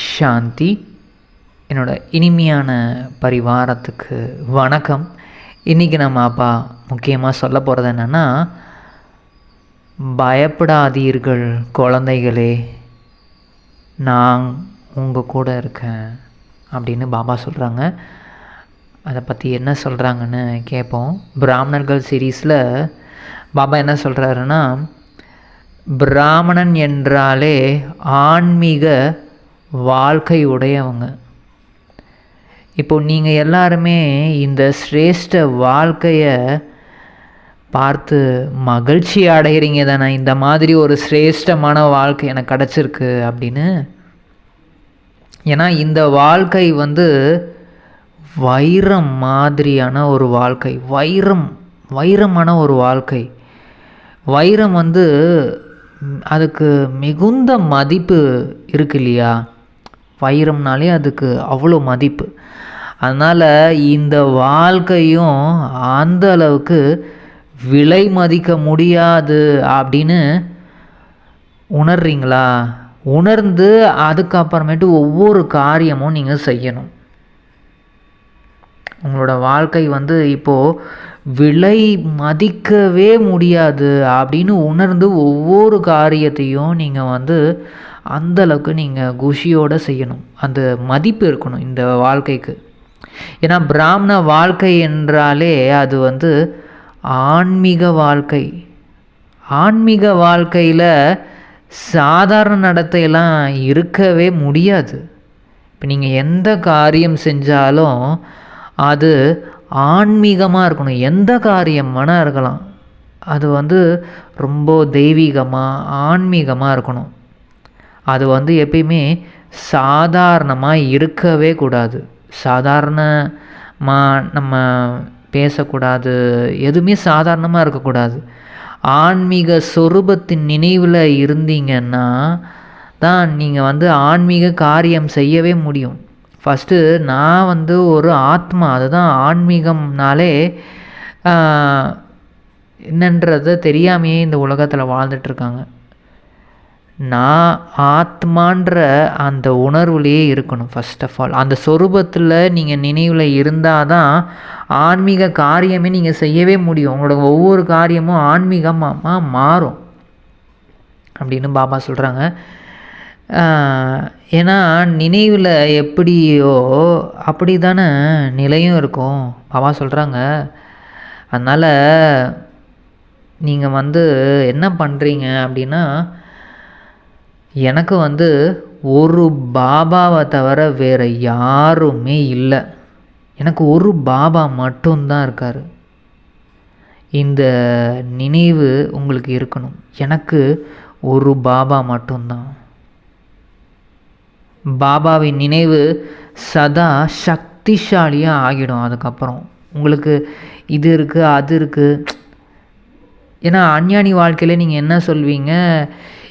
சாந்தி என்னோட இனிமையான பரிவாரத்துக்கு வணக்கம். இன்றைக்கி நம்ம அப்பா முக்கியமாக சொல்ல போகிறது என்னென்னா பயப்படாதீர்கள் குழந்தைகளே. நான் உங்கள் கூட இருக்கேன் அப்படின்னு பாபா சொல்கிறாங்க அதை பற்றி என்ன சொல்கிறாங்கன்னு கேட்போம் பிராமணர்கள் சீரீஸில் பாபா என்ன சொல்கிறாருன்னா பிராமணன் என்றாலே ஆன்மீக வாழ்க்கை உடையவங்க இப்போ நீங்கள் எல்லாருமே இந்த சிரேஷ்ட வாழ்க்கையை பார்த்து மகிழ்ச்சி அடைகிறீங்க தானே? இந்த மாதிரி ஒரு சிரேஷ்டமான வாழ்க்கை எனக்கு கிடச்சிருக்கு அப்படின்னு. ஏன்னா இந்த வாழ்க்கை வந்து வைரம் மாதிரியான ஒரு வாழ்க்கை. வைரம் வைரமான ஒரு வாழ்க்கை. வைரம் வந்து அதுக்கு மிகுந்த மதிப்பு இருக்கு இல்லையா? வைரம்னாலே அதுக்கு அவ்வளோ மதிப்பு. அதனால் இந்த வாழ்க்கையும் அந்த அளவுக்கு விலை மதிக்க முடியாது அப்படின்னு உணர்றீங்களா? உணர்ந்து அதுக்கப்புறமேட்டு ஒவ்வொரு காரியமும் நீங்கள் செய்யணும். உங்களோட வாழ்க்கை வந்து இப்போது விலை மதிக்கவே முடியாது அப்படின்னு உணர்ந்து ஒவ்வொரு காரியத்தையும் நீங்கள் வந்து அந்தளவுக்கு நீங்கள் குஷியோடு செய்யணும். அந்த மதிப்பு இருக்கணும் இந்த வாழ்க்கைக்கு. ஏன்னா பிராமண வாழ்க்கை என்றாலே அது வந்து ஆன்மீக வாழ்க்கை. ஆன்மீக வாழ்க்கையில் சாதாரண நடத்தையெல்லாம் இருக்கவே முடியாது. இப்போ நீங்கள் எந்த காரியம் செஞ்சாலும் அது ஆன்மீகமாக இருக்கணும். எந்த காரியம் வேணால் இருக்கலாம். அது வந்து ரொம்ப தெய்வீகமாக ஆன்மீகமாக இருக்கணும். அது வந்து எப்பயுமே சாதாரணமாக இருக்கவே கூடாது. சாதாரணமாக நம்ம பேசக்கூடாது. எதுவுமே சாதாரணமாக இருக்கக்கூடாது. ஆன்மீக சொரூபத்தின் நினைவில் இருந்தீங்கன்னா தான் நீங்கள் வந்து ஆன்மீக காரியம் செய்யவே முடியும். ஃபஸ்ட்டு நான் வந்து ஒரு ஆத்மா அதுதான் ஆன்மீகம்னாலே என்னன்றதை தெரியாமையே இந்த உலகத்தில் வாழ்ந்துட்டுருக்காங்க நான் ஆத்மான்ற அந்த உணர்வுலேயே இருக்கணும் ஃபஸ்ட் ஆஃப் ஆல் அந்த சொரூபத்தில் நீங்கள் நினைவில் இருந்தால் தான் ஆன்மீக காரியமே நீங்கள் செய்யவே முடியும். உங்களோட ஒவ்வொரு காரியமும் ஆன்மீகமாக மாறும். அப்படின்னு பாபா சொல்கிறாங்க ஏன்னா நினைவில் எப்படியோ அப்படி தானே நிலையும் இருக்கும். பாபா சொல்கிறாங்க அதனால் நீங்கள் வந்து என்ன பண்ணுறீங்க அப்படின்னா எனக்கு வந்து ஒரு பாபாவை தவிர வேறு யாருமே இல்லை. எனக்கு ஒரு பாபா மட்டும்தான் இருக்கார். இந்த நினைவு உங்களுக்கு இருக்கணும். எனக்கு ஒரு பாபா மட்டும்தான். பாபாவின் நினைவு சதா சக்திசாலியாக ஆகிடும். அதுக்கப்புறம் உங்களுக்கு இது இருக்குது அது இருக்குது ஏன்னா அஞ்ஞானி வாழ்க்கையில் நீங்கள் என்ன சொல்வீங்க?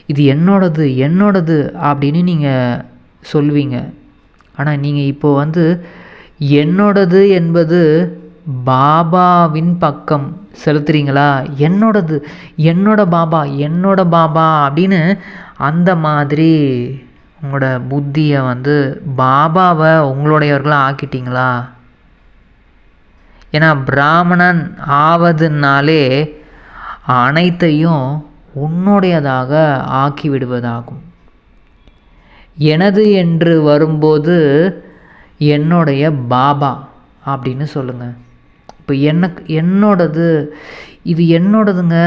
இது என்னோடது என்னோடது அப்படின்னு நீங்கள் சொல்வீங்க. ஆனால் நீங்கள் இப்போது வந்து என்னோடது என்பது பாபாவின் பக்கம் செலுத்துறீங்களா? என்னோடது என்னோட பாபா என்னோட பாபா அப்படின்னு அந்த மாதிரி உங்களோட புத்தியை வந்து பாபாவை உங்களுடையவர்களாக ஆக்கிட்டீங்களா? ஏன்னா பிராமணன் ஆவதுனாலே அனைத்தையும் உன்னுடையதாக ஆக்கி விடுவதாகும் எனது என்று வரும்போது என்னுடைய பாபா அப்படின்னு சொல்லுங்கள் இப்போ எனக்கு என்னோடது இது என்னோடதுங்க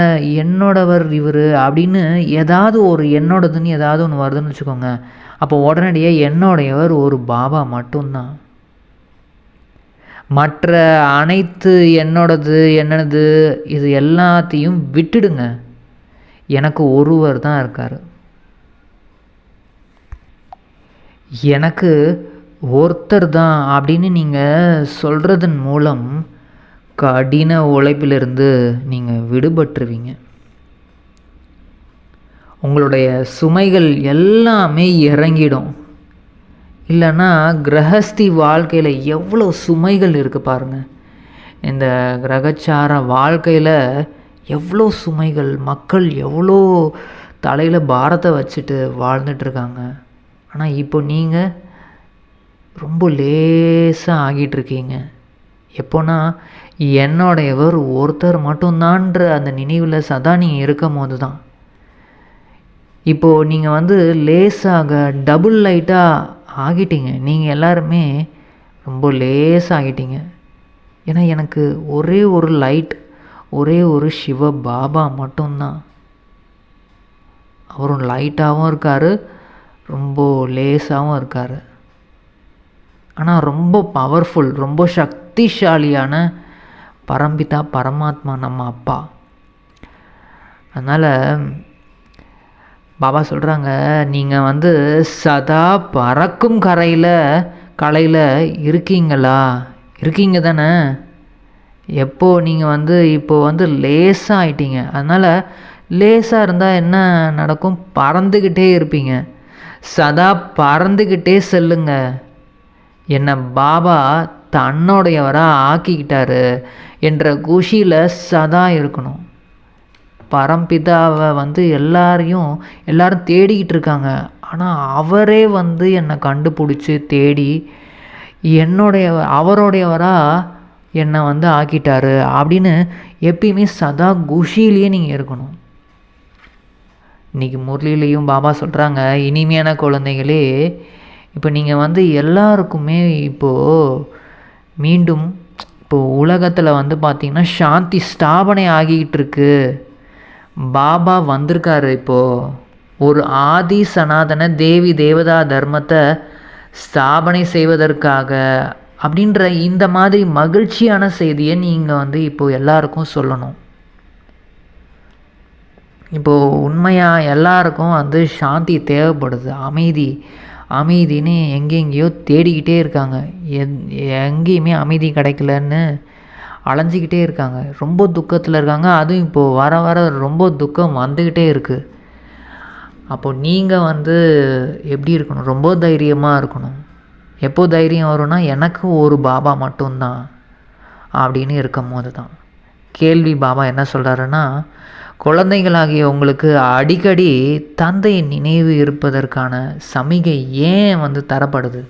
என்னோடவர் இவர் அப்படின்னு ஏதாவது ஒரு என்னோடதுன்னு ஏதாவது ஒன்று வருதுன்னு வச்சுக்கோங்க. அப்போ உடனடியாக என்னுடையவர் ஒரு பாபா மட்டும்தான். மற்ற அனைத்து என்னோடது என்னது இது எல்லாத்தையும் விட்டுடுங்க. எனக்கு ஒருவர் தான் இருக்கார். எனக்கு ஒருத்தர் தான் அப்படின்னு நீங்கள் சொல்கிறதன் மூலம் கடின உழைப்பிலிருந்து நீங்கள் விடுபட்டுருவீங்க. உங்களுடைய சுமைகள் எல்லாமே இறங்கிடும். இல்லைன்னா கிரகஸ்தி வாழ்க்கையில் எவ்வளோ சுமைகள் இருக்குது பாருங்கள் இந்த கிரகச்சார வாழ்க்கையில் எவ்வளோ சுமைகள் மக்கள் எவ்வளோ தலையில் பாரத்தை வச்சுட்டு வாழ்ந்துட்டுருக்காங்க. ஆனால் இப்போ நீங்கள் ரொம்ப லேசாக ஆகிட்டுருக்கீங்க. எப்போனா என்னோடையவர் ஒருத்தர் மட்டும்தான்ற அந்த நினைவில் சதா நீங்கள் இருக்கும் போது தான். இப்போது நீங்கள் வந்து லேசாக டபுள் லைட்டாக ஆகிட்டீங்க. நீங்கள் எல்லாருமே ரொம்ப லேசாக ஆகிட்டீங்க. ஏன்னா எனக்கு ஒரே ஒரு லைட் ஒரே ஒரு சிவ பாபா மட்டும்தான். அவரும் லைட்டாகவும் இருக்கார் ரொம்ப லேசாகவும் இருக்கார். ஆனால் ரொம்ப பவர்ஃபுல் ரொம்ப சக்திசாலியான பரம்பிதா பரமாத்மா நம்ம அப்பா. அதனால் பாபா சொல்கிறாங்க நீங்கள் வந்து சதா பறக்கும் கரையில் கலையில் இருக்கீங்களா? இருக்கீங்க தானே? எப்போது நீங்கள் வந்து இப்போது வந்து லேசாக ஆயிட்டீங்க அதனால் லேசாக இருந்தால் என்ன நடக்கும்? பறந்துக்கிட்டே இருப்பீங்க. சதா பறந்துக்கிட்டே செல்லுங்க. என்னை பாபா தன்னுடையவராக ஆக்கிக்கிட்டாரு என்ற குஷியில் சதா இருக்கணும். பரம்பிதாவை வந்து எல்லாரையும் எல்லாரும் தேடிக்கிட்டு இருக்காங்க. ஆனால் அவரே வந்து என்னை கண்டுபிடிச்சி தேடி என்னுடைய அவருடையவராக என்னை வந்து ஆக்கிட்டாரு அப்படின்னு எப்பயுமே சதா குஷியிலேயே நீங்கள் இருக்கணும். இன்றைக்கி முரளிலையும் பாபா சொல்கிறாங்க இனிமையான குழந்தைகளே இப்போ நீங்கள் வந்து எல்லாருக்குமே இப்போது மீண்டும் இப்போது உலகத்தில் வந்து பார்த்திங்கன்னா சாந்தி ஸ்தாபனை ஆகிக்கிட்டு இருக்கு பாபா வந்திருக்காரு இப்போது ஒரு ஆதி சனாதன தேவி தேவதா தர்மத்தை ஸ்தாபனை செய்வதற்காக அப்படின்ற இந்த மாதிரி மகிழ்ச்சியான செய்தியை நீங்கள் வந்து இப்போது எல்லாருக்கும் சொல்லணும். இப்போது உண்மையாக எல்லாருக்கும் வந்து சாந்தி தேவைப்படுது. அமைதி அமைதின்னு எங்கெங்கேயோ தேடிக்கிட்டே இருக்காங்க. எந் எங்கேயுமே அமைதி கிடைக்கலன்னு அலைஞ்சிக்கிட்டே இருக்காங்க. ரொம்ப துக்கத்தில் இருக்காங்க. அதுவும் இப்போது வர வர ரொம்ப துக்கம் வந்துக்கிட்டே இருக்குது அப்போது நீங்கள் வந்து எப்படி இருக்கணும்? ரொம்ப தைரியமாக இருக்கணும். எப்போ தைரியம் வரும்னா எனக்கு ஒரு பாபா மட்டும்தான் அப்படின்னு இருக்கும் போது தான் கேள்வி பாபா என்ன சொல்கிறாருன்னா குழந்தைகளாகிய உங்களுக்கு அடிக்கடி தந்தை நினைவு இருப்பதற்கான சமிகை ஏன் வந்து தரப்படுது?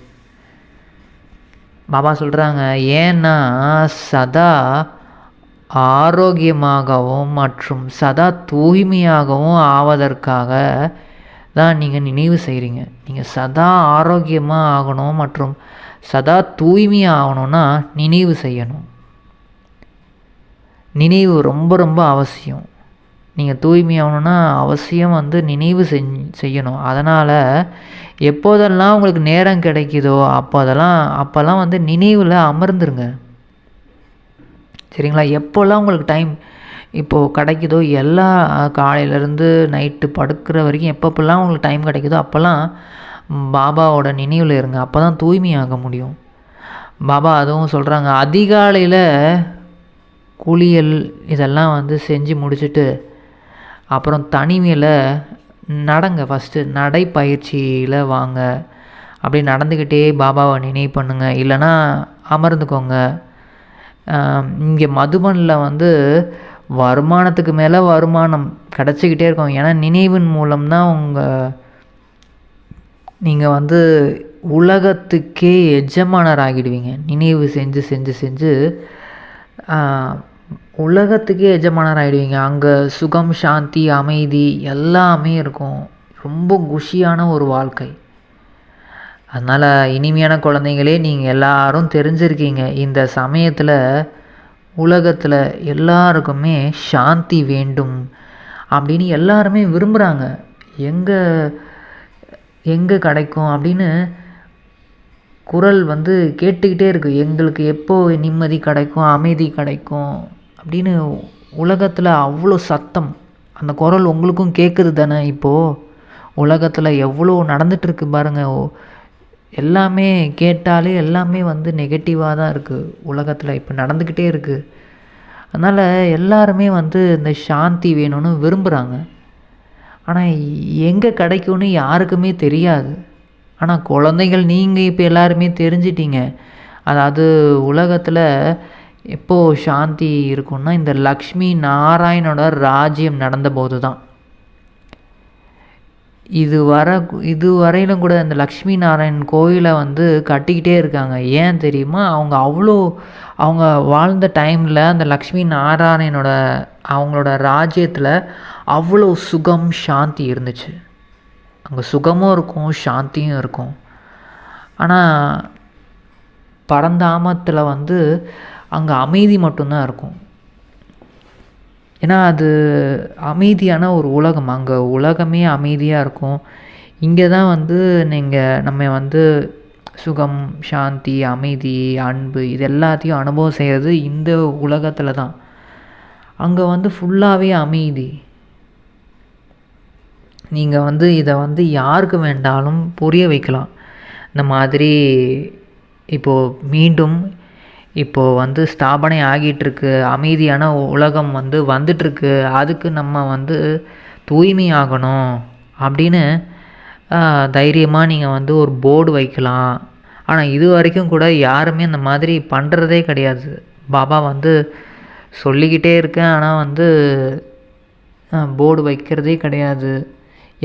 பாபா சொல்கிறாங்க ஏன்னா சதா ஆரோக்கியமாகவும் மற்றும் சதா தூய்மையாகவும் ஆவதற்காக தான் நீங்கள் நினைவு செய்கிறீங்க நீங்கள் சதா ஆரோக்கியமாக ஆகணும் மற்றும் சதா தூய்மையாக ஆகணும்னா நினைவு செய்யணும். நினைவு ரொம்ப ரொம்ப அவசியம். நீங்கள் தூய்மையாகணுன்னா அவசியம் வந்து நினைவு செஞ் செய்யணும். அதனால் எப்போதெல்லாம் உங்களுக்கு நேரம் கிடைக்குதோ அப்போதெல்லாம் அப்போல்லாம் வந்து நினைவில் அமர்ந்துருங்க. சரிங்களா? எப்போல்லாம் உங்களுக்கு டைம் இப்போது கிடைக்குதோ எல்லா காலையிலேருந்து நைட்டு படுக்கிற வரைக்கும் எப்பப்பெல்லாம் உங்களுக்கு டைம் கிடைக்குதோ அப்போல்லாம் பாபாவோட நினைவில் இருங்க. அப்போ தான் தூய்மையாக முடியும். பாபா அதுவும் சொல்கிறாங்க அதிகாலையில் குளியல் இதெல்லாம் வந்து செஞ்சு முடிச்சுட்டு அப்புறம் தனிமையில் நடங்க. ஃபஸ்ட்டு நடைப்பயிற்சியில் வாங்க. அப்படி நடந்துக்கிட்டே பாபாவை நினைவு பண்ணுங்கள் இல்லைன்னா அமர்ந்துக்கோங்க. இங்கே மதுபனில் வந்து வருமானத்துக்கு மேலே வருமானம் கிடச்சிக்கிட்டே இருக்கும். ஏன்னா நினைவின் மூலம்தான் உங்கள் நீங்கள் வந்து உலகத்துக்கே எஜமானர் ஆகிடுவீங்க நினைவு செஞ்சு செஞ்சு செஞ்சு உலகத்துக்கே எஜமானர் ஆகிடுவீங்க அங்கே சுகம் சாந்தி அமைதி எல்லாமே இருக்கும். ரொம்ப குஷியான ஒரு வாழ்க்கை. அதனால் இனிமையான குழந்தைங்களே நீங்கள் எல்லாரும் தெரிஞ்சிருக்கீங்க. இந்த சமயத்தில் உலகத்தில் எல்லாருக்குமே சாந்தி வேண்டும் அப்படின்னு எல்லாருமே விரும்புகிறாங்க எங்கே எங்கே கிடைக்கும் அப்படின்னு குரல் வந்து கேட்டுக்கிட்டே இருக்குது எங்களுக்கு எப்போ நிம்மதி கிடைக்கும் அமைதி கிடைக்கும் அப்படின்னு உலகத்தில் அவ்வளோ சத்தம். அந்த குரல் உங்களுக்கும் கேட்குது தானே இப்போது உலகத்தில் எவ்வளோ நடந்துகிட்ருக்கு பாருங்கள் எல்லாமே கேட்டாலே எல்லாமே வந்து நெகட்டிவாக தான் இருக்குது உலகத்தில். இப்போ நடந்துக்கிட்டே இருக்குது அதனால் எல்லாருமே வந்து இந்த சாந்தி வேணும்னு விரும்புகிறாங்க ஆனால் எங்கே கிடைக்கும்னு யாருக்குமே தெரியாது. ஆனால் குழந்தைகள் நீங்கள் இப்போ எல்லாருமே தெரிஞ்சிட்டீங்க. அதாவது உலகத்தில் எப்போது சாந்தி இருக்கும்னா இந்த லக்ஷ்மி நாராயணோட ராஜ்யம் நடந்தபோது தான் இது வர இது வரையிலும் கூட இந்த லக்ஷ்மி நாராயண் கோயிலை வந்து கட்டிக்கிட்டே இருக்காங்க. ஏன் தெரியுமா? அவங்க அவ்வளோ அவங்க வாழ்ந்த டைமில் அந்த லக்ஷ்மி நாராயணனோட அவங்களோட ராஜ்யத்தில் அவ்வளோ சுகம் சாந்தி இருந்துச்சு. அங்கே சுகமும் இருக்கும் சாந்தியும் இருக்கும். ஆனால் பரந்தாமத்தில் வந்து அங்கே அமைதி மட்டும்தான் இருக்கும். ஏன்னா அது அமைதியான ஒரு உலகம். அங்கே உலகமே அமைதியாக இருக்கும். இங்கே தான் வந்து நீங்கள் நம்ம வந்து சுகம் சாந்தி அமைதி அன்பு இது எல்லாத்தையும் அனுபவம் செய்கிறது இந்த உலகத்தில் தான் அங்கே வந்து ஃபுல்லாகவே அமைதி. நீங்கள் வந்து இதை வந்து யாருக்கு வேண்டாலும் புரிய வைக்கலாம். இந்த மாதிரி இப்போது மீண்டும் இப்போது வந்து ஸ்தாபனை ஆகிட்டுருக்கு. அமைதியான உலகம் வந்து வந்துட்டுருக்கு. அதுக்கு நம்ம வந்து தூய்மை ஆகணும் அப்படின்னு தைரியமாக நீங்கள் வந்து ஒரு போர்டு வைக்கலாம். ஆனால் இது வரைக்கும் கூட யாருமே இந்த மாதிரி பண்ணுறதே கிடையாது. பாபா வந்து சொல்லிக்கிட்டே இருக்கேன். ஆனால் வந்து போர்டு வைக்கிறதே கிடையாது.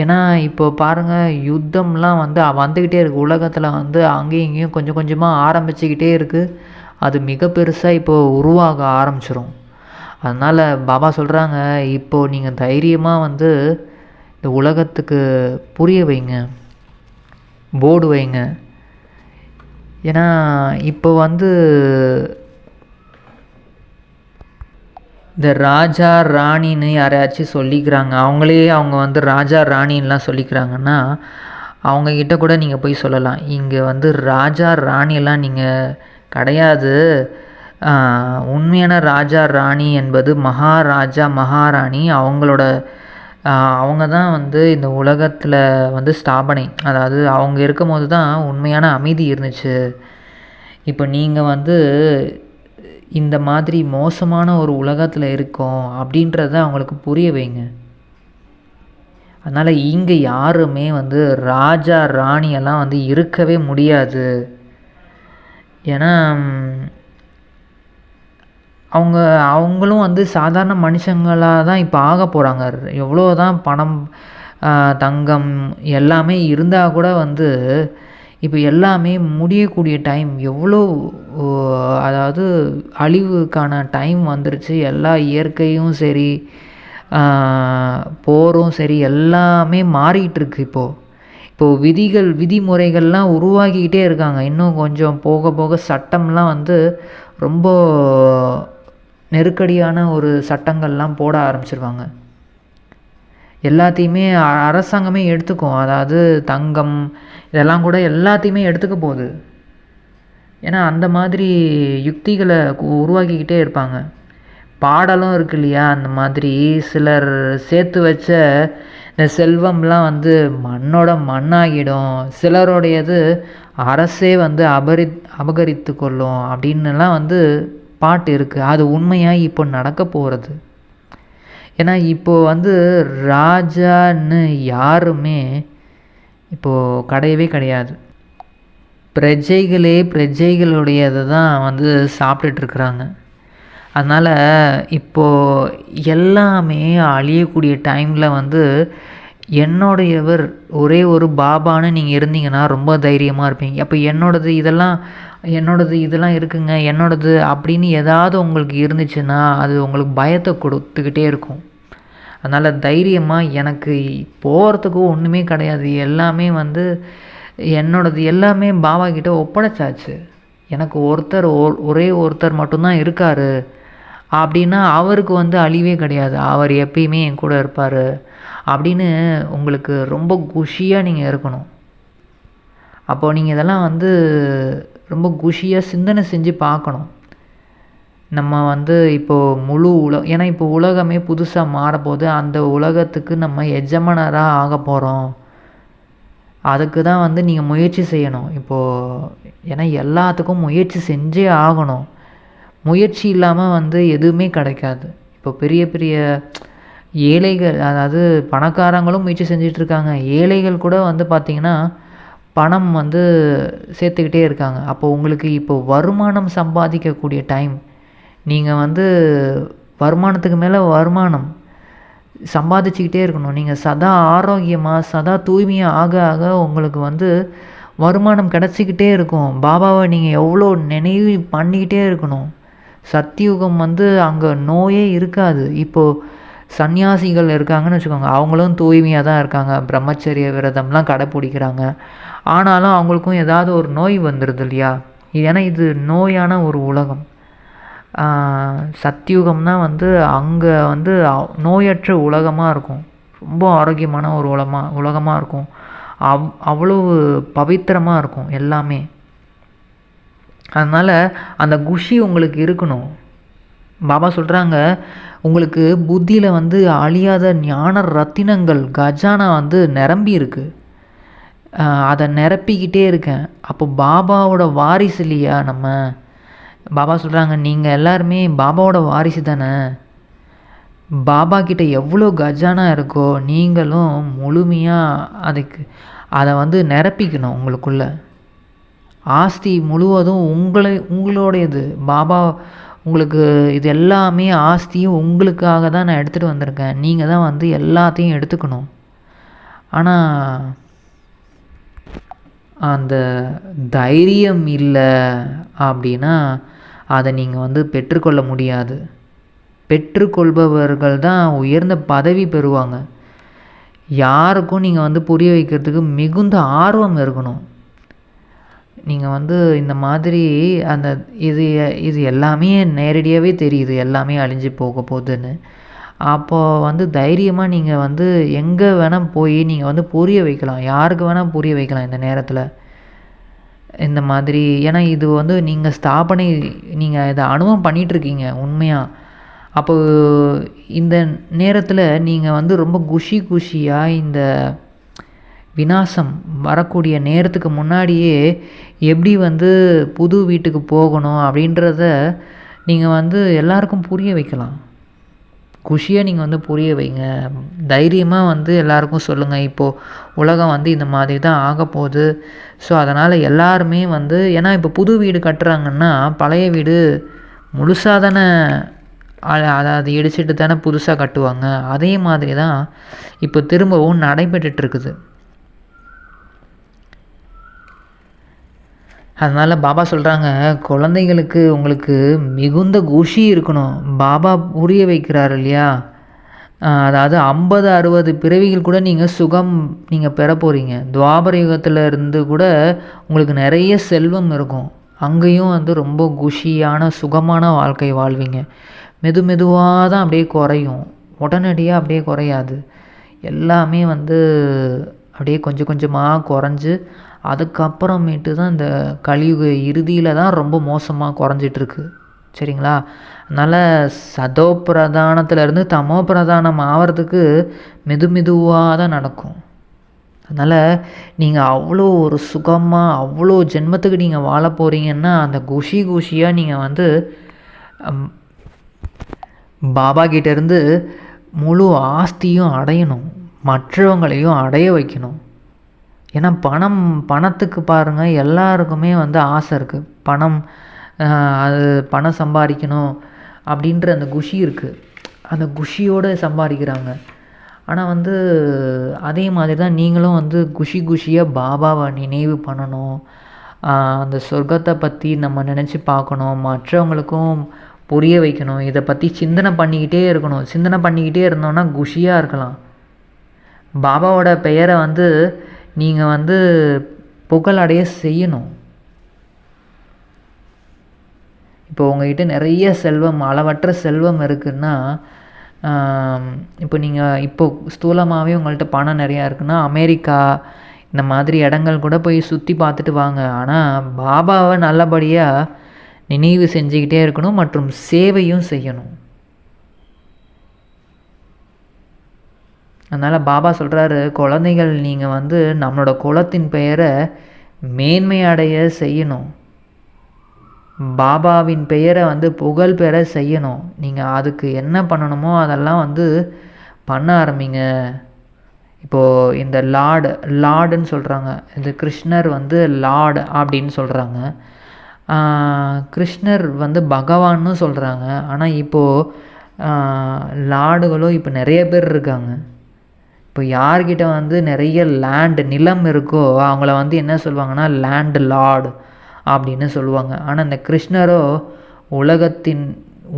ஏன்னா இப்போ பாருங்கள் யுத்தம்லாம் வந்து வந்துக்கிட்டே இருக்குது உலகத்தில் வந்து அங்கேயும் இங்கேயும் கொஞ்சம் கொஞ்சமாக ஆரம்பிச்சுக்கிட்டே இருக்குது அது மிக பெருசாக இப்போது உருவாக ஆரம்பிச்சிரும். அதனால் பாபா சொல்கிறாங்க இப்போது நீங்கள் தைரியமாக வந்து இந்த உலகத்துக்கு புரிய வைங்க போர்டு வைங்க. ஏன்னா இப்போ வந்து இந்த ராஜா ராணின்னு யாரையாச்சும் சொல்லிக்கிறாங்க அவங்களே அவங்க வந்து ராஜா ராணின்லாம் சொல்லிக்கிறாங்கன்னா அவங்கக்கிட்ட கூட நீங்கள் போய் சொல்லலாம். இங்கே வந்து ராஜா ராணியெல்லாம் நீங்கள் கிடையாது. உண்மையான ராஜா ராணி என்பது மகாராஜா மகாராணி அவங்களோட அவங்க தான் வந்து இந்த உலகத்தில் வந்து ஸ்தாபனை. அதாவது அவங்க இருக்கும்போது தான் உண்மையான அமைதி இருந்துச்சு. இப்போ நீங்கள் வந்து இந்த மாதிரி மோசமான ஒரு உலகத்தில் இருக்கோம் அப்படின்றத அவங்களுக்கு புரிய வைங்க. அதனால் இங்கே யாருமே வந்து ராஜா ராணியெல்லாம் வந்து இருக்கவே முடியாது. ஏன்னா அவங்க அவங்களும் வந்து சாதாரண மனுஷங்களாக தான் இப்போ ஆக போகிறாங்க எவ்வளோ தான் பணம் தங்கம் எல்லாமே இருந்தால் கூட வந்து இப்போ எல்லாமே முடியக்கூடிய டைம் எவ்வளோ அதாவது அழிவுக்கான டைம் வந்துருச்சு. எல்லா இயற்கையும் சரி போரும் சரி எல்லாமே மாறிக்கிட்டு இருக்கு இப்போது இப்போது விதிகள் விதிமுறைகள்லாம் உருவாக்கிக்கிட்டே இருக்காங்க. இன்னும் கொஞ்சம் போக போக சட்டம்லாம் வந்து ரொம்ப நெருக்கடியான ஒரு சட்டங்கள்லாம் போட ஆரம்பிச்சிருவாங்க. எல்லாத்தையுமே அரசாங்கமே எடுத்துக்கும். அதாவது தங்கம் இதெல்லாம் கூட எல்லாத்தையுமே எடுத்துக்க போகுது. ஏன்னா அந்த மாதிரி யுக்திகளை உருவாக்கிக்கிட்டே இருப்பாங்க. பாடலும் இருக்கு இல்லையா? அந்த மாதிரி சிலர் சேர்த்து வச்ச இந்த செல்வம்லாம் வந்து மண்ணோட மண்ணாகிடும். சிலருடையது அரசே வந்து அபரி அபகரித்து கொள்ளும் அப்படின்னுலாம் வந்து பாட்டு இருக்குது அது உண்மையாக இப்போ நடக்க போகிறது ஏன்னா இப்போது வந்து ராஜான்னு யாருமே இப்போது கிடையவே கிடையாது. பிரஜைகளே பிரஜைகளுடையதை தான் வந்து சாப்பிட்டுட்ருக்குறாங்க அதனால் இப்போது எல்லாமே அழியக்கூடிய டைமில் வந்து என்னுடையவர் ஒரே ஒரு பாபான்னு நீங்கள் இருந்தீங்கன்னா ரொம்ப தைரியமாக இருப்பீங்க. அப்போ என்னோடது இதெல்லாம் என்னோடது இதெல்லாம் இருக்குங்க என்னோடது அப்படின்னு ஏதாவது உங்களுக்கு இருந்துச்சுன்னா அது உங்களுக்கு பயத்தை கொடுத்துக்கிட்டே இருக்கும். அதனால் தைரியமாக எனக்கு போகிறதுக்கு ஒன்றுமே கிடையாது. எல்லாமே வந்து என்னோடது எல்லாமே பாபா கிட்டே ஒப்படைச்சாச்சு. எனக்கு ஒருத்தர் ஒரே ஒருத்தர் மட்டும்தான் இருக்கார். அப்படின்னா அவருக்கு வந்து அழிவே கிடையாது. அவர் எப்பயுமே என் கூட இருப்பார் அப்படின்னு உங்களுக்கு ரொம்ப குஷியாக நீங்கள் இருக்கணும். அப்போது நீங்கள் இதெல்லாம் வந்து ரொம்ப குஷியாக சிந்தனை செஞ்சு பார்க்கணும். நம்ம வந்து இப்போது முழு உல ஏன்னா இப்போ உலகமே புதுசாக மாறப்போது அந்த உலகத்துக்கு நம்ம எஜமானராக ஆக போகிறோம் அதுக்கு தான் வந்து நீங்கள் முயற்சி செய்யணும். இப்போது ஏன்னா எல்லாத்துக்கும் முயற்சி செஞ்சே ஆகணும். முயற்சி இல்லாமல் வந்து எதுவுமே கிடைக்காது. இப்போ பெரிய பெரிய ஏழைகள் அதாவது பணக்காரங்களும் முயற்சி செஞ்சிட்ருக்காங்க. ஏழைகள் கூட வந்து பார்த்திங்கன்னா பணம் வந்து சேர்த்துக்கிட்டே இருக்காங்க. அப்போது உங்களுக்கு இப்போ வருமானம் சம்பாதிக்கக்கூடிய டைம் நீங்கள் வந்து வருமானத்துக்கு மேலே வருமானம் சம்பாதிச்சுக்கிட்டே இருக்கணும். நீங்கள் சதா ஆரோக்கியமாக சதா தூய்மையாக ஆக ஆக உங்களுக்கு வந்து வருமானம் கிடச்சிக்கிட்டே இருக்கும். பாபாவை நீங்கள் எவ்வளோ நினைவு பண்ணிக்கிட்டே இருக்கணும். சத்தியுகம் வந்து அங்கே நோயே இருக்காது. இப்போது சன்னியாசிகள் இருக்காங்கன்னு வச்சுக்கோங்க அவங்களும் தூய்மையாக தான் இருக்காங்க. பிரம்மச்சரிய விரதம்லாம் கடைப்பிடிக்கிறாங்க ஆனாலும் அவங்களுக்கும் ஏதாவது ஒரு நோய் வந்துடுது இல்லையா? ஏன்னா இது நோயான ஒரு உலகம். சத்தியுகம்னா வந்து அங்கே வந்து நோயற்ற உலகமாக இருக்கும். ரொம்ப ஆரோக்கியமான ஒரு உலகமாக உலகமாக இருக்கும். அவ் அவ்வளவு பவித்திரமாக இருக்கும் எல்லாமே. அதனால் அந்த குஷி உங்களுக்கு இருக்கணும். பாபா சொல்கிறாங்க உங்களுக்கு புத்தியில் வந்து அழியாத ஞான ரத்தினங்கள் கஜானா வந்து நிரம்பி இருக்கு. அதை நிரப்பிக்கிட்டே இருக்கேன். அப்போ பாபாவோட வாரிசு இல்லையா நம்ம? பாபா சொல்கிறாங்க நீங்கள் எல்லாருமே பாபாவோட வாரிசு தானே? பாபா கிட்ட எவ்வளோ கஜானா இருக்கோ நீங்களும் முழுமையாக அதுக்கு அதை வந்து நிரப்பிக்கணும் உங்களுக்குள்ளே. ஆஸ்தி முழுவதும் உங்களை உங்களுடையது. பாபா உங்களுக்கு இது எல்லாமே ஆஸ்தியும் உங்களுக்காக தான் நான் எடுத்துகிட்டு வந்திருக்கேன். நீங்கள் தான் வந்து எல்லாத்தையும் எடுத்துக்கணும். ஆனால் அந்த தைரியம் இல்லை அப்படின்னா அதை நீங்கள் வந்து பெற்றுக்கொள்ள முடியாது. பெற்றுக்கொள்பவர்கள் தான் உயர்ந்த பதவி பெறுவாங்க. யாருக்கும் நீங்கள் வந்து புரிய வைக்கிறதுக்கு மிகுந்த ஆர்வம் இருக்கணும். நீங்கள் வந்து இந்த மாதிரி அந்த இது இது எல்லாமே நேரடியாகவே தெரியுது எல்லாமே அழிஞ்சு போக போகுதுன்னு. அப்போது வந்து தைரியமாக நீங்கள் வந்து எங்கே வேணால் போய் நீங்கள் வந்து புரிய வைக்கலாம். யாருக்கு வேணால் புரிய வைக்கலாம் இந்த நேரத்தில். இந்த மாதிரி ஏன்னா இது வந்து நீங்கள் ஸ்தாபனை நீங்கள் இதை அனுபவம் பண்ணிகிட்ருக்கீங்க உண்மையாக அப்போ இந்த நேரத்தில் நீங்கள் வந்து ரொம்ப குஷி குஷியாக இந்த விநாசம் வரக்கூடிய நேரத்துக்கு முன்னாடியே எப்படி வந்து புது வீட்டுக்கு போகணும் அப்படின்றத நீங்கள் வந்து எல்லாருக்கும் புரிய வைக்கலாம். குஷியாக நீங்கள் வந்து புரிய வைங்க. தைரியமாக வந்து எல்லாருக்கும் சொல்லுங்கள் இப்போது உலகம் வந்து இந்த மாதிரி தான் ஆக போகுது. ஸோ அதனால் எல்லாருமே வந்து ஏன்னா இப்போ புது வீடு கட்டுறாங்கன்னா பழைய வீடு முழுசாக தானே அதாவது இடிச்சிட்டு தானே புதுசாக கட்டுவாங்க. அதே மாதிரி தான் இப்போ திரும்பவும் நடைபெற்றுட்ருக்குது அதனால் பாபா சொல்கிறாங்க குழந்தைங்களுக்கு உங்களுக்கு மிகுந்த குஷி இருக்கணும். பாபா புரிய வைக்கிறார் இல்லையா? அதாவது ஐம்பது அறுபது பிறவிகள் கூட நீங்கள் சுகம் நீங்கள் பெற போகிறீங்க துவாபர யுகத்தில் இருந்து கூட உங்களுக்கு நிறைய செல்வம் இருக்கும். அங்கேயும் வந்து ரொம்ப குஷியான சுகமான வாழ்க்கை வாழ்வீங்க. மெது மெதுவாக தான் அப்படியே குறையும். உடனடியாக அப்படியே குறையாது. எல்லாமே வந்து அப்படியே கொஞ்சம் கொஞ்சமாக குறைஞ்சு அதுக்கப்புறமேட்டு தான் இந்த கலியுக இறுதியில் தான் ரொம்ப மோசமாக குறைஞ்சிட்ருக்கு. சரிங்களா? அதனால் சதோ பிரதானத்துலேருந்து தமோ பிரதானம் ஆகிறதுக்கு மெது மெதுவாக தான் நடக்கும். அதனால் நீங்கள் அவ்வளோ ஒரு சுகமாக அவ்வளோ ஜென்மத்துக்கு நீங்கள் வாழ போகிறீங்கன்னா அந்த குஷி குஷியாக நீங்கள் வந்து பாபா கிட்டேருந்து முழு ஆஸ்தியும் அடையணும். மற்றவங்களையும் அடைய வைக்கணும். ஏன்னா பணம் பணத்துக்கு பாருங்கள் எல்லாருக்குமே வந்து ஆசை இருக்குது பணம் அது பணம் சம்பாதிக்கணும் அப்படின்ற அந்த குஷி இருக்குது அந்த குஷியோடு சம்பாதிக்கிறாங்க. ஆனால் வந்து அதே மாதிரி தான் நீங்களும் வந்து குஷி குஷியாக பாபாவை நினைவு பண்ணணும். அந்த சொர்க்கத்தை பற்றி நம்ம நினச்சி பார்க்கணும். மற்றவங்களுக்கும் புரிய வைக்கணும். இதை பற்றி சிந்தனை பண்ணிக்கிட்டே இருக்கணும். சிந்தனை பண்ணிக்கிட்டே இருந்தோன்னா குஷியாக இருக்கலாம். பாபாவோட பெயரை வந்து நீங்கள் வந்து புகழடைய செய்யணும். இப்போ உங்ககிட்ட நிறைய செல்வம் அளவற்ற செல்வம் இருக்குன்னா இப்போ நீங்கள் இப்போ ஸ்தூலமாகவே உங்கள்கிட்ட பணம் நிறையா இருக்குன்னா அமெரிக்கா இந்த மாதிரி இடங்கள் கூட போய் சுற்றி பார்த்துட்டு வாங்க. ஆனால் பாபாவை நல்லபடியாக நினைவு செஞ்சுக்கிட்டே இருக்கணும் மற்றும் சேவையும் செய்யணும். அதனால் பாபா சொல்கிறாரு குழந்தைகள் நீங்கள் வந்து நம்மளோட குலத்தின் பெயரை மேன்மையடைய செய்யணும். பாபாவின் பெயரை வந்து புகழ் பெற செய்யணும். நீங்கள் அதுக்கு என்ன பண்ணணுமோ அதெல்லாம் வந்து பண்ண ஆரம்பிங்க. இப்போது இந்த லார்டு லார்டுன்னு சொல்கிறாங்க இந்த கிருஷ்ணர் வந்து லார்டு அப்படின்னு சொல்கிறாங்க கிருஷ்ணர் வந்து பகவான்னு சொல்கிறாங்க ஆனால் இப்போது லார்டுகளும் இப்போ நிறைய பேர் இருக்காங்க. இப்போ யார்கிட்ட வந்து நிறைய லேண்டு நிலம் இருக்கோ அவங்கள வந்து என்ன சொல்லுவாங்கன்னா லேண்டு லார்டு அப்படின்னு சொல்லுவாங்க. ஆனால் இந்த கிருஷ்ணரோ உலகத்தின்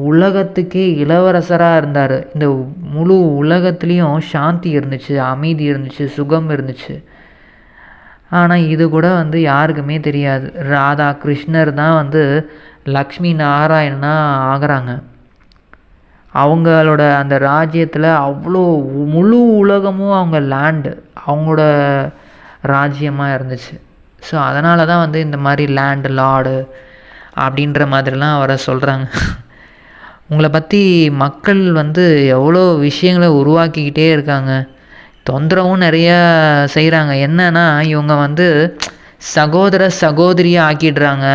உலகத்துக்கே இளவரசராக இருந்தார். இந்த முழு உலகத்துலேயும் சாந்தி இருந்துச்சு அமைதி இருந்துச்சு சுகம் இருந்துச்சு. ஆனால் இது கூட வந்து யாருக்குமே தெரியாது. ராதா கிருஷ்ணர் தான் வந்து லக்ஷ்மி நாராயணனாக ஆகிறாங்க. அவங்களோட அந்த ராஜ்யத்தில் அவ்வளோ முழு உலகமும் அவங்க லேண்டு அவங்களோட ராஜ்யமாக இருந்துச்சு. ஸோ அதனால தான் வந்து இந்த மாதிரி லேண்டு லார்டு அப்படின்ற மாதிரிலாம் அவரை சொல்கிறாங்க உங்களை பற்றி மக்கள் வந்து எவ்வளோ விஷயங்களை உருவாக்கிக்கிட்டே இருக்காங்க. தொந்தரவும் நிறையா செய்கிறாங்க என்னன்னா இவங்க வந்து சகோதர சகோதரியை ஆக்கிடுறாங்க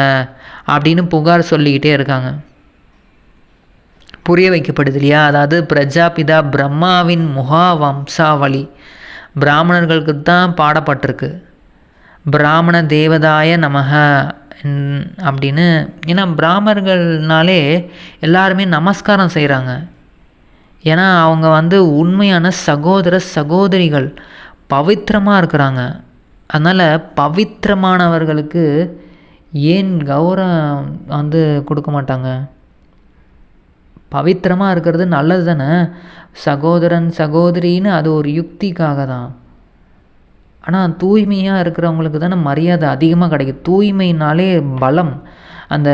அப்படின்னு புகார் சொல்லிக்கிட்டே இருக்காங்க. புரிய வைக்கப்படுது இல்லையா? அதாவது பிரஜாபிதா பிரம்மாவின் முகா வம்சாவளி பிராமணர்களுக்கு தான் பாடப்பட்டிருக்கு. பிராமண தேவதாய நமக அப்படின்னு. ஏன்னா பிராமணர்கள்னாலே எல்லாருமே நமஸ்காரம் செய்கிறாங்க ஏன்னா அவங்க வந்து உண்மையான சகோதர சகோதரிகள் பவித்திரமாக இருக்கிறாங்க. அதனால் பவித்திரமானவர்களுக்கு ஏன் கௌரவம் வந்து கொடுக்க மாட்டாங்க? பவித்திரமாக இருக்கிறது நல்லது தானே? சகோதரன் சகோதரின்னு அது ஒரு யுக்திக்காக தான் ஆனால் தூய்மையாக இருக்கிறவங்களுக்கு தானே மரியாதை அதிகமாக கிடைக்கும் தூய்மைனாலே பலம். அந்த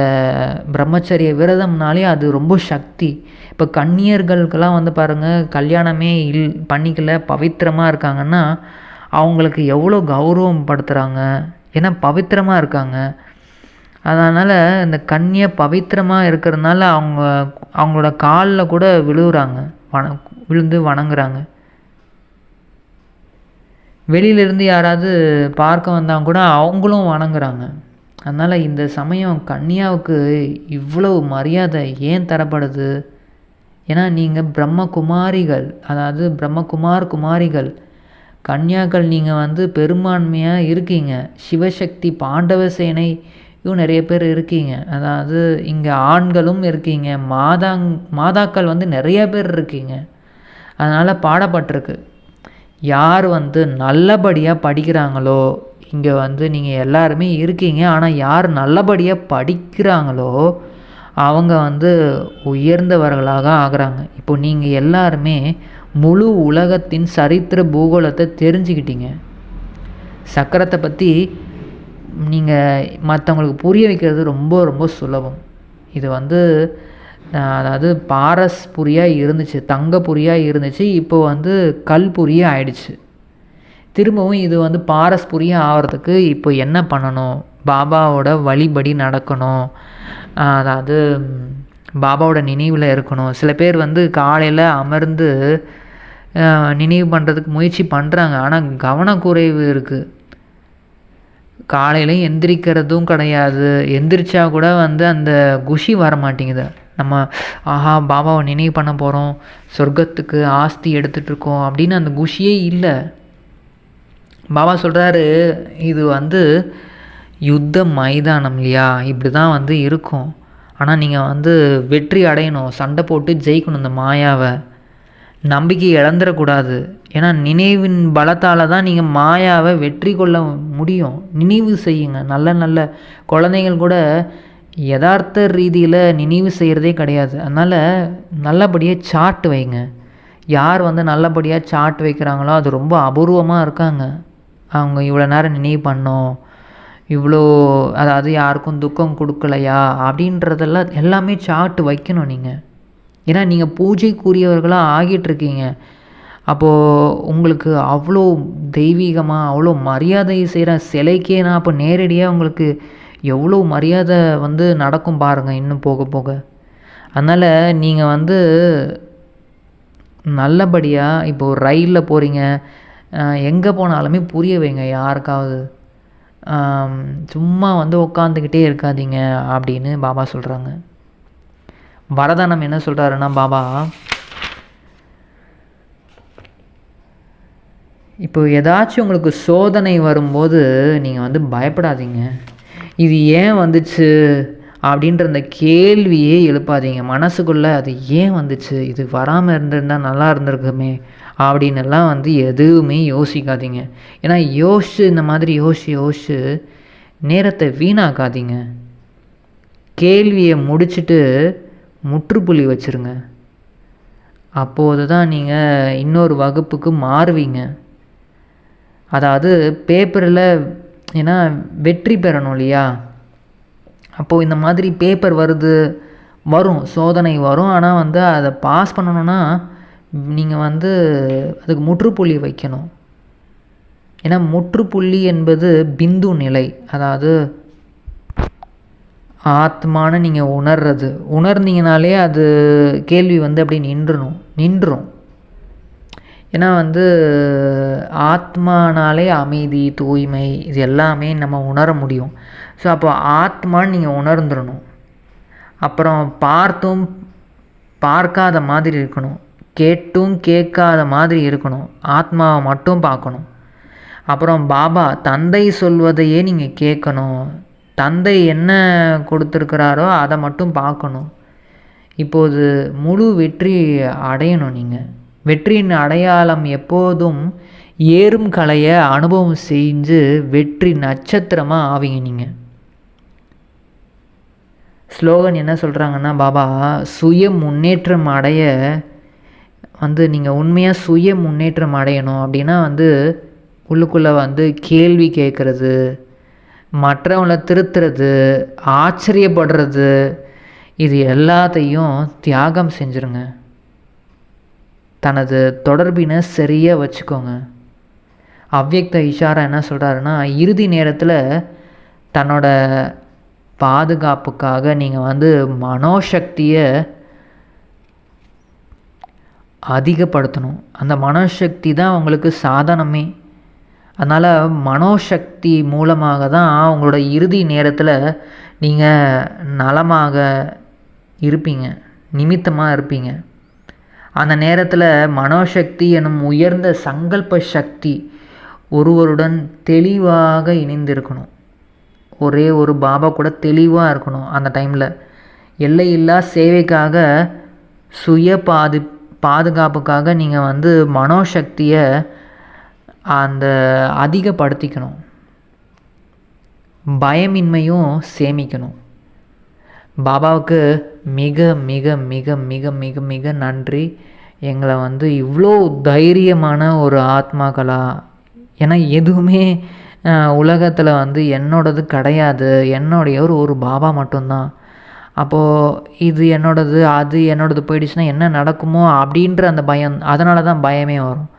பிரம்மச்சரிய விரதம்னாலே அது ரொம்ப சக்தி. இப்போ கன்னியர்களுக்கெல்லாம் வந்து பாருங்கள் கல்யாணமே இல் பண்ணிக்கல பவித்திரமாக இருக்காங்கன்னா அவங்களுக்கு எவ்வளோ கௌரவம் படுத்துகிறாங்க ஏன்னா பவித்திரமாக இருக்காங்க. அதனால் இந்த கண்ணியை பவித்திரமாக இருக்கிறதுனால அவங்க அவங்களோட காலில் கூட விழுகுறாங்க வண விழுந்து வணங்குறாங்க. வெளியிலேருந்து யாராவது பார்க்க வந்தால் கூட அவங்களும் வணங்குறாங்க. அதனால் இந்த சமயம் கன்னியாவுக்கு இவ்வளவு மரியாதை ஏன் தரப்படுது? ஏன்னா நீங்கள் பிரம்மகுமாரிகள் அதாவது பிரம்மகுமார் குமாரிகள் கன்னியாக்கள் நீங்கள் வந்து பெரும்பான்மையாக இருக்கீங்க. சிவசக்தி பாண்டவ சேனை இவங்க நிறைய பேர் இருக்கீங்க. அதாவது இங்கே ஆண்களும் இருக்கீங்க. மாதாங் மாதாக்கள் வந்து நிறைய பேர் இருக்கீங்க. அதனால் பாடப்பட்டிருக்கு. யார் வந்து நல்லபடியாக படிக்கிறாங்களோ இங்கே வந்து நீங்கள் எல்லாருமே இருக்கீங்க. ஆனால் யார் நல்லபடியாக படிக்கிறாங்களோ அவங்க வந்து உயர்ந்தவர்களாக ஆகிறாங்க. இப்போ நீங்கள் எல்லாருமே முழு உலகத்தின் சரித்திர பூகோளத்தை தெரிஞ்சுக்கிட்டீங்க. சக்கரத்தை பற்றி நீங்கள் மற்றவங்களுக்கு புரிய வைக்கிறது ரொம்ப ரொம்ப சுலபம். இது வந்து அதாவது பாரஸ் புரியாக இருந்துச்சு தங்க புரியாக இருந்துச்சு இப்போ வந்து கல் புரியாக ஆயிடுச்சு. திரும்பவும் இது வந்து பாரஸ் புரியாக ஆகிறதுக்கு இப்போ என்ன பண்ணணும்? பாபாவோட வழிபடி நடக்கணும். அதாவது பாபாவோட நினைவில் இருக்கணும். சில பேர் வந்து காலையில் அமர்ந்து நினைவு பண்ணுறதுக்கு முயற்சி பண்ணுறாங்க ஆனால் கவனக்குறைவு இருக்குது காலையிலையும் எந்திரிக்கிறதும் கிடையாது. எந்திரிச்சா கூட வந்து அந்த குஷி வர மாட்டேங்குது நம்ம ஆஹா பாபாவை நினைவு பண்ண போகிறோம் சொர்க்கத்துக்கு ஆஸ்தி எடுத்துகிட்ருக்கோம் அப்படின்னு அந்த குஷியே இல்லை. பாபா சொல்கிறாரு இது வந்து யுத்த மைதானம் இல்லையா? இப்படி தான் வந்து இருக்கும். ஆனால் நீங்கள் வந்து வெற்றி அடையணும். சண்டை போட்டு ஜெயிக்கணும் இந்த மாயாவை. நம்பிக்கை இழந்துடக்கூடாது. ஏன்னா நினைவின் பலத்தால் தான் நீங்கள் மாயாவை வெற்றி கொள்ள முடியும். நினைவு செய்யுங்க. நல்ல நல்ல குழந்தைகள் கூட யதார்த்த ரீதியில் நினைவு செய்கிறதே கிடையாது. அதனால் நல்லபடியாக சார்ட் வைங்க. யார் வந்து நல்லபடியாக சார்ட் வைக்கிறாங்களோ அது ரொம்ப அபூர்வமாக இருக்காங்க. அவங்க இவ்வளோ நேரம் நினைவு பண்ணோம். இவ்வளோ அதாவது யாருக்கும் துக்கம் கொடுக்கலையா? அப்படின்றதெல்லாம் எல்லாமே சார்ட் வைக்கணும் நீங்கள் ஏன்னா நீங்கள் பூஜைக்குரியவர்களாக ஆகிட்டுருக்கீங்க. அப்போது உங்களுக்கு அவ்வளோ தெய்வீகமாக அவ்வளோ மரியாதை செய்கிற சிலைக்கே நான் அப்போ நேரடியாக உங்களுக்கு எவ்வளோ மரியாதை வந்து நடக்கும் பாருங்கள் இன்னும் போக போக. அதனால் நீங்கள் வந்து நல்லபடியாக இப்போது ரயிலில் போகிறீங்க எங்கே போனாலுமே புரிய வைங்க யாருக்காவது. சும்மா வந்து உட்காந்துக்கிட்டே இருக்காதீங்க அப்படின்னு பாபா சொல்கிறாங்க வரதானம் என்ன சொல்கிறாருன்னா பாபா இப்போ ஏதாச்சும் உங்களுக்கு சோதனை வரும்போது நீங்கள் வந்து பயப்படாதீங்க. இது ஏன் வந்துச்சு? அப்படின்ற அந்த கேள்வியே எழுப்பாதீங்க. மனசுக்குள்ளே அது ஏன் வந்துச்சு? இது வராமல் இருந்திருந்தா நல்லா இருந்திருக்குமே அப்படின்னுலாம் வந்து எதுவுமே யோசிக்காதீங்க. ஏன்னா யோசிச்சு இந்த மாதிரி யோசிச்சு யோசிச்சு நேரத்தை வீணாக்காதீங்க. கேள்வியை முடிச்சுட்டு முற்றுப்புள்ளி வச்சுருங்க. அப்போது தான் நீங்கள் இன்னொரு வகுப்புக்கு மாறுவீங்க. அதாவது பேப்பரில் ஏன்னா வெற்றி பெறணும் இல்லையா? அப்போது இந்த மாதிரி பேப்பர் வருது வரும் சோதனை வரும். ஆனால் வந்து அதை பாஸ் பண்ணணுன்னா நீங்கள் வந்து அதுக்கு முற்றுப்புள்ளி வைக்கணும். ஏன்னா முற்றுப்புள்ளி என்பது பிந்து நிலை. அதாவது ஆத்மான்னு நீங்கள் உணர்றது. உணர்ந்தீங்கனாலே அது கேள்வி வந்து அப்படியே நின்றுணும் நின்றும் ஏன்னா வந்து ஆத்மானாலே அமைதி தூய்மை இது எல்லாமே நம்ம உணர முடியும். ஸோ அப்போ ஆத்மான்னு நீங்கள் உணர்ந்துடணும். அப்புறம் பார்த்தும் பார்க்காத மாதிரி இருக்கணும். கேட்டும் கேட்காத மாதிரி இருக்கணும். ஆத்மாவை மட்டும் பார்க்கணும். அப்புறம் பாபா தந்தை சொல்வதையே நீங்கள் கேட்கணும். தந்தை என்ன கொடுத்துருக்கிறாரோ அதை மட்டும் பார்க்கணும். இப்போது முழு வெற்றி அடையணும் நீங்கள் வெற்றியின் அடையாளம் எப்போதும் ஏறும் கலையை அனுபவம் செஞ்சு வெற்றி நட்சத்திரமாக ஆவீங்க நீங்கள் ஸ்லோகன் என்ன சொல்கிறாங்கன்னா பாபா சுய முன்னேற்றம் அடைய வந்து நீங்கள் உண்மையாக சுய முன்னேற்றம் அடையணும். அப்படின்னா வந்து உள்ளுக்குள்ளே வந்து கேள்வி கேட்குறது மற்றவங்கள திருத்துறது ஆச்சரியப்படுறது இது எல்லாத்தையும் தியாகம் செஞ்சுருங்க. தனது தொடர்பினை சரியாக வச்சுக்கோங்க. அவ்யக்த இஷாரா என்ன சொல்கிறாருன்னா இறுதி நேரத்தில் தன்னோட பாதுகாப்புக்காக நீங்கள் வந்து மனோசக்தியை அதிகப்படுத்தணும். அந்த மனோசக்தி தான் உங்களுக்கு சாதனமே. அதனால் மனோசக்தி மூலமாக தான் உங்களோட இறுதி நேரத்தில் நீங்கள் நலமாக இருப்பீங்க நிமித்தமாக இருப்பீங்க. அந்த நேரத்தில் மனோசக்தி எனும் உயர்ந்த சங்கல்ப சக்தி ஒருவருடன் தெளிவாக இணைந்திருக்கணும். ஒரே ஒரு பாபா கூட தெளிவாக இருக்கணும் அந்த டைமில். எல்லையில்லா சேவைக்காக சுய பாது பாதுகாப்புக்காக நீங்கள் வந்து மனோசக்தியை அந்த அதிகப்படுத்திக்கணும். பயமின்மையும் சேமிக்கணும். பாபாவுக்கு மிக மிக மிக மிக மிக மிக நன்றி. எங்களை வந்து இவ்வளோ தைரியமான ஒரு ஆத்மாக்களாக ஏன்னா எதுவுமே உலகத்தில் வந்து என்னோடது கிடையாது. என்னுடைய ஒரு ஒரு பாபா மட்டும்தான். அப்போது இது என்னோடது அது என்னோடது போயிடுச்சுன்னா என்ன நடக்குமோ அப்படின்ற அந்த பயம் அதனால தான் பயமே வரும்.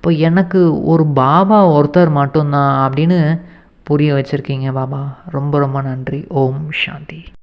அப்போ எனக்கு ஒரு பாபா ஒருத்தர் மட்டும்தான் அப்படின்னு புரிய வச்சுருக்கீங்க பாபா. ரொம்ப ரொம்ப நன்றி. ஓம் சாந்தி.